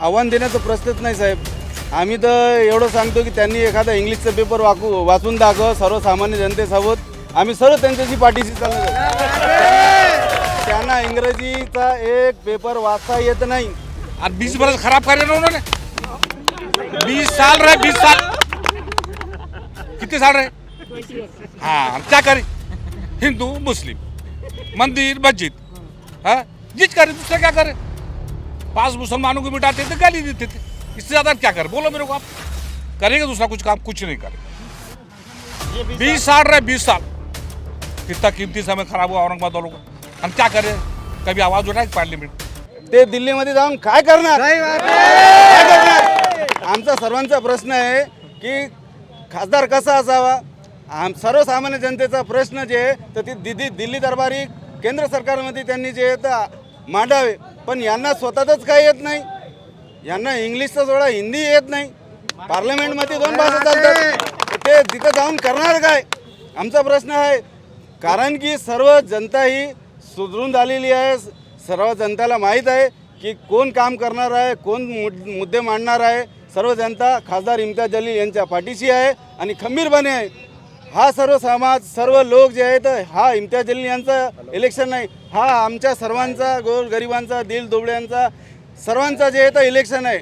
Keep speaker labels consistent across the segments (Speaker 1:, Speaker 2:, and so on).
Speaker 1: आव्हान देण्याचा प्रश्नच नाही साहेब. आम्ही तर एवढं सांगतो की त्यांनी एखादा इंग्लिशचा पेपर वाकू वाचून दाखव सर्वसामान्य जनतेसोबत आम्ही सर्व त्यांच्याशी पाठीशी चालणार त्यांना इंग्रजीचा एक पेपर वाचता येत नाही.
Speaker 2: और बीस बरस खराब करे ना उन्होंने. बीस साल रहे बीस साल. कितने साल रहे हाँ हम क्या करें. हिंदू मुस्लिम. मंदिर मस्जिद. हाँ? जिस करे दूसरा क्या करे पांच मुसलमानों को मिटाते थे गाली देते थे। इससे ज्यादा क्या करे? बोलो मेरे को आप। करेंगे दूसरा कुछ काम? कुछ नहीं करेंगे। बीस साल। रहे बीस साल। कितना कीमती समय खराब हुआ औरंगाबाद वालों का। हम क्या करें? कभी आवाज उठाए पार्लियामेंट
Speaker 1: ते दिल्लीमध्ये जाऊन काय करणार? काय करणार? आमचा सर्वांचा प्रश्न आहे की खासदार कसा असावा? आम सर्वसामान्य जनतेचा प्रश्न जे आहे तर ती दिल्ली दिल्ली दरबारी केंद्र सरकारमध्ये त्यांनी जे तर मांडावे. पण यांना स्वतःच काही येत नाही? यांना इंग्लिशचा सोडा हिंदी येत नाही. पार्लमेंटमध्ये दोन भाषा चालतात. ते तिथं जाऊन करणार काय? आमचा प्रश्न आहे. कारण की सर्व जनता ही सुधरून झालेली आहे. सर्व जनताला माहीत आहे की कोण काम करणार आहे कोण मुद्दे मांडणार आहे. सर्व जनता खासदार इम्तियाज जलील यांच्या पाठीशी आहे आणि खंबीरपणे आहे. हा सर्व समाज सर्व लोक जे आहेत हा इम्तियाज जलील यांचं इलेक्शन नाही. हा आमच्या सर्वांचा गोर गरिबांचा दिल दोबड्यांचा सर्वांचा जे आहे तर इलेक्शन आहे.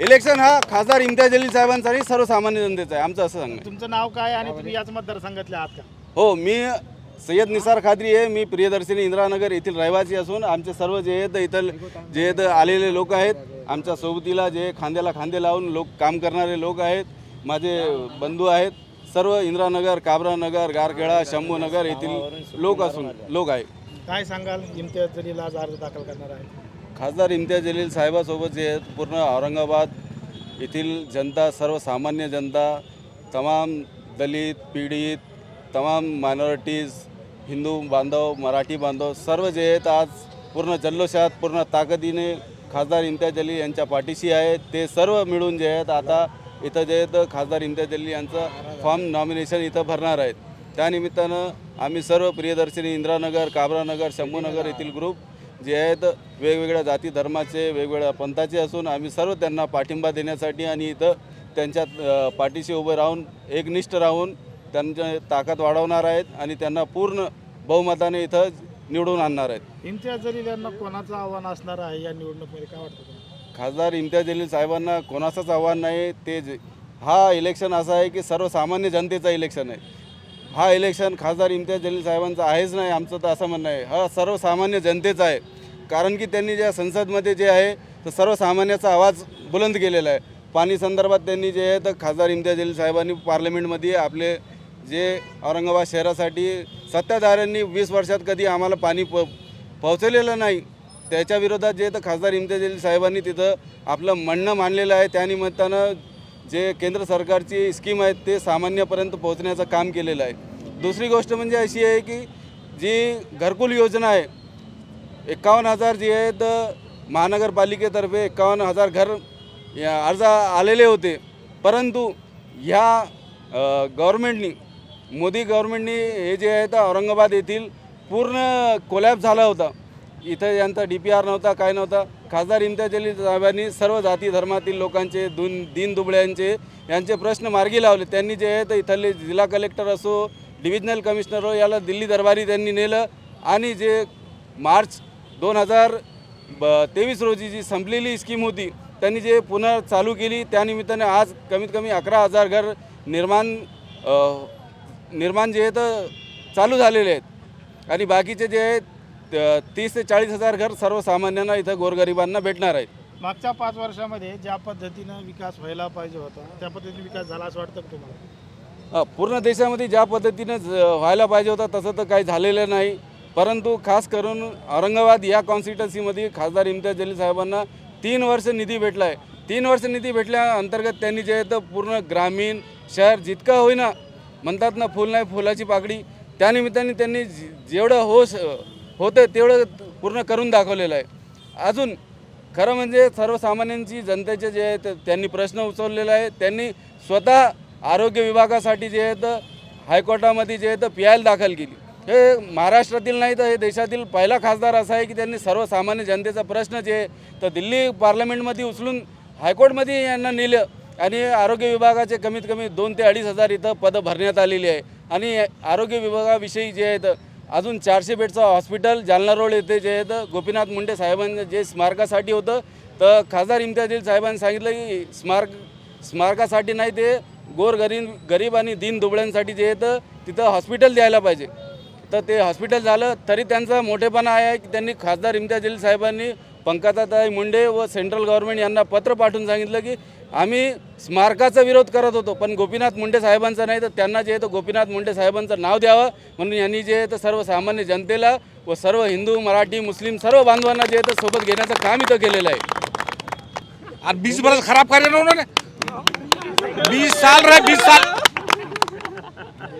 Speaker 1: इलेक्शन हा खासदार इम्तियाज जलील साहेबांसाठी सर्वसामान्य जनतेचा आहे आमचं असं सांगणं आहे.
Speaker 3: तुमचं नाव काय आणि तुम्ही याच मतदारसंघातले आहात का?
Speaker 1: हो मी सय्यद निसार खाद्री आहे मी प्रियदर्शिनी इंदिरानगर येथील रहिवासी असून आमचे सर्व जे आहेत इथं जे आहेत आलेले लोक आहेत. आमच्या सोबतीला जे खांद्याला खांदे लावून लोक काम करणारे लोक आहेत. माझे बंधू आहेत. सर्व इंदिरानगर काबरानगर गारखेडा शंभूनगर येथील लोक असून लोक आहे
Speaker 3: काय सांगाल? इम्तियाज जलील आज अर्ज दाखल करणार आहे
Speaker 1: खासदार इम्तियाज जलील साहेबासोबत जे आहेत पूर्ण औरंगाबाद येथील जनता सर्वसामान्य जनता तमाम दलित पीडित तमाम मायनॉरिटीज हिंदू बांधव मराठी बांधव सर्व जे आहेत आज पूर्ण जल्लोषात पूर्ण ताकदीने खासदार इम्तियाज जलील यांच्या पाठीशी आहेत. ते सर्व मिळून जे आहेत आता इथं जे आहेत खासदार इम्तियाज जलील यांचं फॉर्म नॉमिनेशन इथं भरणार आहेत. त्यानिमित्तानं आम्ही सर्व प्रियदर्शिनी इंदिरानगर काबरानगर शंभूनगर येथील ग्रुप जे आहेत वेगवेगळ्या जाती धर्माचे वेगवेगळ्या पंथाचे असून आम्ही सर्व त्यांना पाठिंबा देण्यासाठी आणि इथं त्यांच्या पाठीशी उभे राहून एकनिष्ठ राहून त्यांच्या ताकद वाढवणार आहेत आणि त्यांना पूर्ण बहुमताने इथं निवडून आणणार आहेत.
Speaker 3: इम्तियाज जलील यांना कोणाचं आव्हान असणार आहे या निवडणुकीमध्ये? काय वाटतं?
Speaker 1: खासदार इम्तियाज जलील साहेबांना कोणाचंच आव्हान नाही. ते जे हा इलेक्शन असा आहे की सर्वसामान्य जनतेचा इलेक्शन आहे. हा इलेक्शन खासदार इम्तियाज जलील साहेबांचा आहेच नाही आमचं तर असं म्हणणं आहे. हा सर्वसामान्य जनतेचा आहे. कारण की त्यांनी ज्या संसदमध्ये जे आहे तर सर्वसामान्याचा आवाज बुलंद केलेला आहे. पाणी संदर्भात त्यांनी जे आहे तर खासदार इम्तियाज जलील साहेबांनी पार्लमेंटमध्ये आपले जे औरंगाबाद शहरासाठी सत्ताधाऱ्यांनी वीस वर्षात कधी आम्हाला पाणी प पोहोचलेलं नाही. त्याच्या विरोधात जे तर खासदार इम्तियाज जलील साहेबांनी तिथं आपलं म्हणणं मांडलेलं आहे. त्यानिमित्तानं जे केंद्र सरकारची स्कीम आहेत ते सामान्यपर्यंत पोहोचण्याचं काम केलेलं आहे. दुसरी गोष्ट म्हणजे अशी आहे की जी घरकुल योजना आहे एकावन्न हजार जे आहेत महानगरपालिकेतर्फे एकावन्न हजार घर या अर्ज आलेले होते. परंतु ह्या गव्हर्मेंटनी मोदी गव्हर्मेंटनी हे जे आहे तर औरंगाबाद येथील पूर्ण कोलॅप झाला होता. इथं यांचा डी पी आर नव्हता काय नव्हता. खासदार इम्तियाज अली साहेबांनी सर्व जाती धर्मातील लोकांचे दोन दिन दुबळ्यांचे यांचे प्रश्न मार्गी लावले. त्यांनी जे आहे तर इथले जिल्हा कलेक्टर असो डिव्हिजनल कमिशनर हो याला दिल्ली दरबारी त्यांनी नेलं. आणि जे मार्च दोन हजार ब तेवीस रोजी जी संपलेली स्कीम होती त्यांनी जे पुन्हा चालू केली त्यानिमित्ताने आज कमीत कमी अकरा हजार घर निर्माण निर्माण जे आहे तर चालू झालेले आहेत. आणि बाकीचे जे आहेत तीस ते चाळीस हजार घर सर्वसामान्यांना इथं गोरगरिबांना भेटणार आहेत.
Speaker 3: मागच्या पाच वर्षामध्ये ज्या पद्धतीनं विकास व्हायला पाहिजे होता त्या पद्धतीने विकास झाला असं वाटतं का तुम्हाला?
Speaker 1: पूर्ण देशामध्ये ज्या पद्धतीनं व्हायला पाहिजे होता तसं तर काही झालेलं नाही. परंतु खास करून औरंगाबाद या कॉन्स्टिट्युन्सीमध्ये खासदार इम्तियाज जलील साहेबांना तीन वर्ष निधी भेटला आहे तीन वर्ष निधी भेटल्या अंतर्गत त्यांनी जे आहे तर पूर्ण ग्रामीण शहर जितकं होईना म्हणतात ना फुल नाही फुलाची पाकडी त्यानिमित्ताने त्यांनी जेवढं होस होतं तेवढं पूर्ण करून दाखवलेलं आहे. अजून खरं म्हणजे सर्वसामान्यांची जनतेचे जे आहेत त्यांनी प्रश्न उचललेला आहे. त्यांनी स्वतः आरोग्य विभागासाठी जे आहेत हायकोर्टामध्ये जे आहेत पी आय दाखल केली. हे महाराष्ट्रातील नाही तर हे देशातील पहिला खासदार असा आहे की त्यांनी सर्वसामान्य जनतेचा प्रश्न जे आहे, तर दिल्ली पार्लमेंटमध्ये उचलून हायकोर्टमध्ये यांना नेलं. आणि आरोग्य विभागाचे कमीत कमी दोन ते अडीच हजार इथं पदं भरण्यात आलेली आहे. आणि आरोग्य विभागाविषयी जे आहेत अजून चारशे बेडचं हॉस्पिटल जालना रोड येथे जे आहे गोपीनाथ मुंडे साहेबांचं जे स्मारकासाठी होतं तर खासदार इम्तियाजील साहेबांनी सांगितलं की स्मारक स्मारकासाठी नाही ते गोरगरीब गरीब आणि दीन दुबळ्यांसाठी जे आहे तर तिथं हॉस्पिटल द्यायला पाहिजे. तर ते हॉस्पिटल झालं तरी त्यांचा मोठेपणा आहे की त्यांनी खासदार इम्तियाजील साहेबांनी पंकजाताई मुंडे व सेंट्रल गव्हर्नमेंट यांना पत्र पाठवून सांगितलं की आम्ही स्मारकाचा विरोध करत होतो पण गोपीनाथ मुंडे साहेबांचा नाही तर त्यांना जे आहे तर गोपीनाथ मुंडे साहेबांचं नाव द्यावं. म्हणून यांनी जे आहे तर सर्वसामान्य जनतेला व सर्व हिंदू मराठी मुस्लिम सर्व बांधवांना जे आहे तर सोबत घेण्याचं काम इथं केलेलं आहे.
Speaker 2: और बीस बरस खराब करे ना उन्होंने बीस साल रहे बीस साल.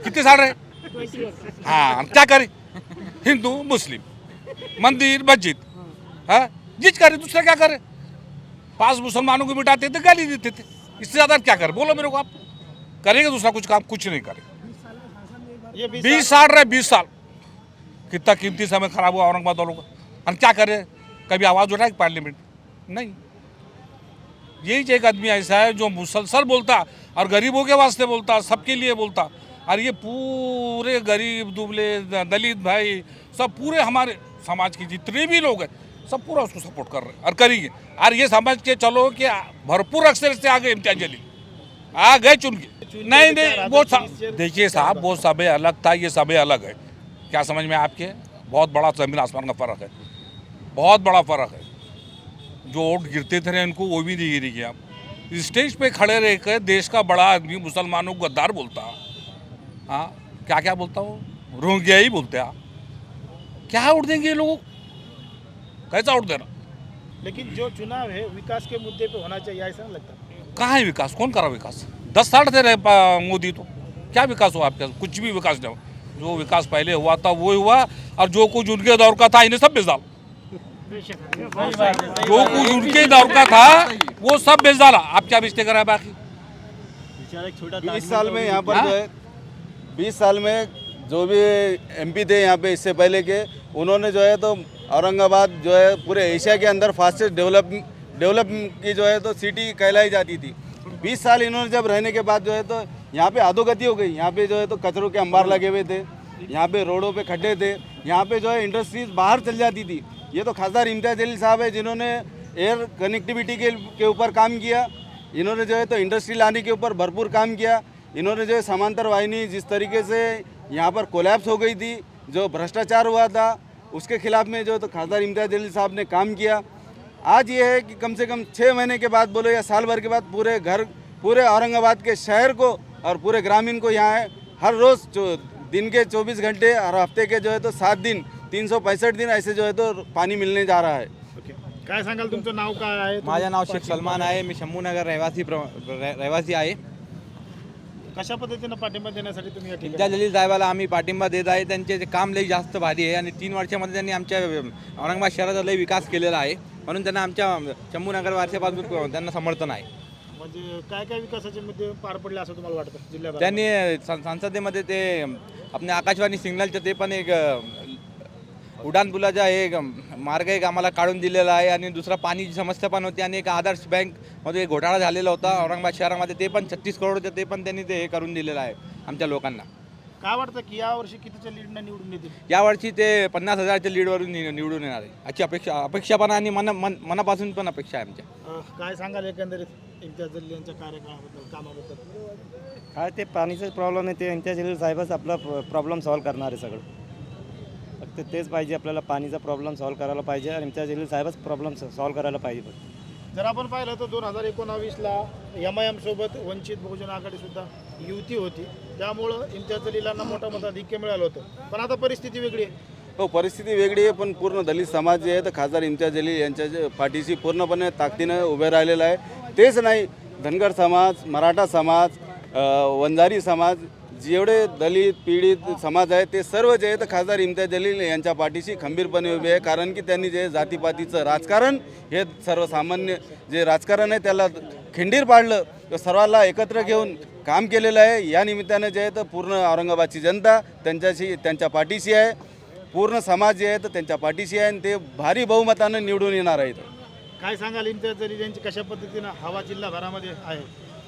Speaker 2: किती साल रहे हाँ हम क्या करे हिंदू मुस्लिम मंदिर मस्जिद. हाँ जीच करे दुसरं क्या करे पाँच मुसलमानों को मिटाते थे गाली देते थे। इससे ज़्यादा क्या करे? बोलो मेरे को आप। करेंगे दूसरा कुछ काम कुछ नहीं करे।
Speaker 3: बीस
Speaker 2: बीस साल रहे बीस साल। कितना कीमती समय खराब हुआ औरंगाबाद वालों का। हम क्या करें? कभी आवाज़ उठाए पार्लियामेंट? नहीं। यही एक आदमी ऐसा है जो मुसलसल बोलता और गरीबों के वास्ते बोलता सबके लिए बोलता। और ये पूरे गरीब दुबले दलित भाई सब पूरे हमारे समाज के जितने भी लोग हैं सब पूरा उसको सपोर्ट कर रहे और करेंगे। और ये समझ के चलो कि भरपूर अक्सर से आ गए इम्तियाज़ जलील आ गए चुन के। नहीं नहीं, वो देखिए साहब, वो समय अलग था, ये समय अलग है। क्या समझ में आपके? बहुत बड़ा ज़मीन आसमान का फ़र्क है। बहुत बड़ा फ़र्क है। जो वोट गिरते थे इनको, वो भी नहीं गिरी गया स्टेज पे खड़े रहकर देश का बड़ा आदमी मुसलमानों को गद्दार बोलता। हाँ क्या क्या बोलता वो? रोहिंग्या ही बोलते हैं क्या उड़ देंगे ये लोग? कैसा उड़ देना?
Speaker 3: लेकिन जो चुनाव है विकास के मुद्दे पे होना चाहिए ऐसा नहीं लगता।
Speaker 2: कहाँ है विकास? कौन करा विकास? दस साल थे रहे मोदी तो। क्या विकास हुआ आपके? कुछ भी विकास नहीं हुआ। जो विकास पहले हुआ था वो हुआ। और जो कुछ उनके दौर का था इन्हें सब बेच डाला। जो कुछ उनके दौर का था वो सब बेच डाला। आप क्या बेचते करा बाकी?
Speaker 1: बीस साल में यहाँ पर जो है बीस साल में जो भी एमपी थे यहाँ पे इससे पहले के उन्होंने जो है तो औरंगाबाद जो है पूरे एशिया के अंदर फास्टेस्ट डेवलप डेवलप की जो है तो सिटी कहलाई जाती थी। बीस साल इन्होंने जब रहने के बाद जो है तो यहाँ पे अधोगति हो गई। यहाँ पे जो है तो कचरों के अंबार लगे हुए थे, यहाँ पे रोडों पे खड्डे थे, यहाँ पे जो है इंडस्ट्रीज़ बाहर चल जाती थी। ये तो खासदार इम्तियाज़ अली साहब है जिन्होंने एयर कनेक्टिविटी के ऊपर काम किया, इन्होंने जो है तो इंडस्ट्री लाने के ऊपर भरपूर काम किया, इन्होंने जो है समांतर वाहिनी जिस तरीके से यहाँ पर कोलैप्स हो गई थी, जो भ्रष्टाचार हुआ था उसके खिलाफ में जो है तो खासदार इम्तियाज़ जलील साहब ने काम किया। आज ये है कि कम से कम छः महीने के बाद बोलो या साल भर के बाद पूरे घर पूरे औरंगाबाद के शहर को और पूरे ग्रामीण को यहाँ है हर रोज़ जो दिन के 24 घंटे और हफ़्ते के जो है तो सात दिन तीन सौ पैंसठ दिन ऐसे जो है तो पानी मिलने जा रहा है।
Speaker 3: ओके। काय सांगाल तुमचं नाव काय आहे?
Speaker 4: माझं नाव शेख सलमान आहे. मी शंभूनगर रहिवासी प्र र- रहिवासी आहे.
Speaker 3: कशा पद्धतीनं पाठिंबा देण्यासाठी तुम्ही या ठिकाणी
Speaker 4: जलील साहेबाला आम्ही पाठिंबा देत आहे त्यांचे जे काम लई जास्त भारी आहे आणि तीन वर्षामध्ये त्यांनी आमच्या औरंगाबाद शहराचा लई विकास केलेला आहे. म्हणून त्यांना आमच्या शंभूनगर वारसेपासून त्यांना समर्थन आहे.
Speaker 3: म्हणजे काय काय विकासाचे मुद्दे पार पडले असं तुम्हाला वाटतं जिल्ह्यात?
Speaker 4: त्यांनी सं- संसदेमध्ये ते आपल्या आकाशवाणी सिग्नलचं ते पण एक अ, उडान पुलाचा एक मार्ग एक आम्हाला काढून दिलेला आहे आणि दुसरा पाणीची समस्या पण होती आणि एक आदर्श बँकमध्ये एक घोटाळा झालेला होता. औरंगाबाद शहरामध्ये ते पण छत्तीस करोडचं ते पण त्यांनी ते हे करून दिलेलं आहे आमच्या लोकांना.
Speaker 3: काय वाटतं की या वर्षी कितीच्या लीडनं निवडून येतील?
Speaker 4: यावर्षी ते पन्नास हजारच्या लीडवरून नि- निवडून येणार आहे. याची अपेक्षा अपेक्षा पण आणि मन मन मनापासून पण अपेक्षा आहे आमच्या.
Speaker 3: काय सांगाल एकंदरीत इम्तियाज जलील यांच्या कार्यकाळाबद्दल कामाबद्दल?
Speaker 5: काय ते पाणीचाच प्रॉब्लेम आहे ते यांच्या जलील साहेबच आपला प्रॉब्लेम सॉल्व्ह करणार आहे सगळं. फक्त तेच पाहिजे आपल्याला पाणीचा प्रॉब्लेम सॉल्व्ह करायला पाहिजे आणि इम्तियाज जलील साहेबच प्रॉब्लेम सॉल्व्ह करायला पाहिजे फक्त.
Speaker 3: जर आपण पाहिलं तर दोन हजार एकोणावीसला एम आय एम सोबत वंचित बहुजन आघाडी सुद्धा युती होती. त्यामुळं इम्तियाज जलीलांना मोठं मताधिक्य मिळालं होतं. पण आता परिस्थिती वेगळी आहे.
Speaker 1: हो परिस्थिती वेगळी आहे पण पूर्ण दलित समाज जे आहे तर खासदार इम्तियाज जलील यांच्या जे पाठीशी पूर्णपणे ताकदीनं उभे राहिलेला आहे. तेच नाही धनगर समाज मराठा समाज अ, वंजारी समाज जेवढे दलित पीडित समाज आहे ते सर्व जे आहे तर खासदार इम्तियाज जलील यांच्या पाठीशी खंबीरपणे उभे आहे. कारण की त्यांनी जे जातीपातीचं राजकारण हे सर्वसामान्य जे राजकारण आहे त्याला खिंडीर पाडलं. तर सर्वांना एकत्र घेऊन काम केलेलं आहे. या निमित्तानं जे आहे तर पूर्ण औरंगाबादची जनता त्यांच्याशी त्यांच्या पाठीशी आहे. पूर्ण समाज जे आहे तर त्यांच्या पाठीशी आहे आणि ते भारी बहुमतानं निवडून येणार आहेत.
Speaker 3: काय सांगाल इम्तियाज जलील यांची? कशा पद्धतीनं हवा जिल्हाभरामध्ये आहे?